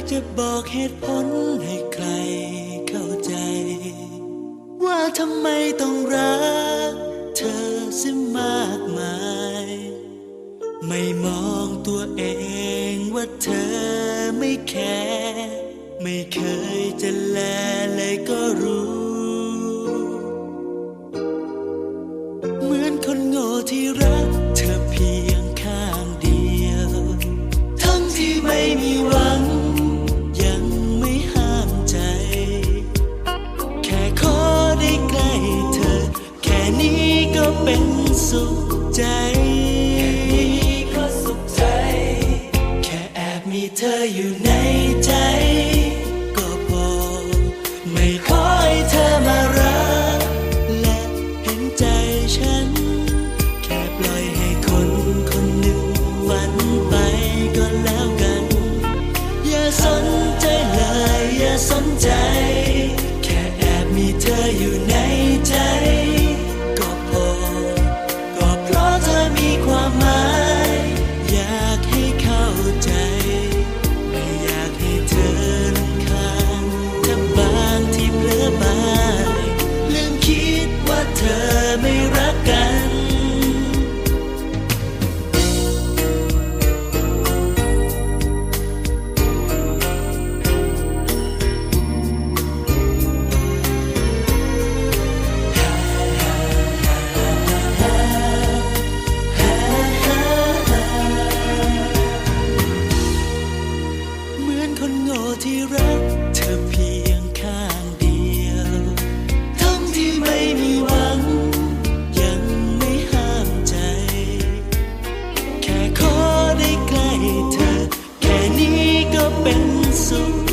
ากจะบอกเหตุผลให้ใครเข้าใจ ว่าทำไมต้องรัก เธอเสียมากมาย ไม่มองตัวเองว่าเธอไม่แคร์ไม่เคยจะแลเลยก็ุขใจ แค่ก็สุขใจ แค่แอบมีเธออยู่ใน so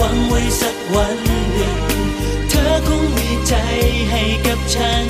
วังไว้สักวันหนึ่ง เธอคงมีใจให้กับฉัน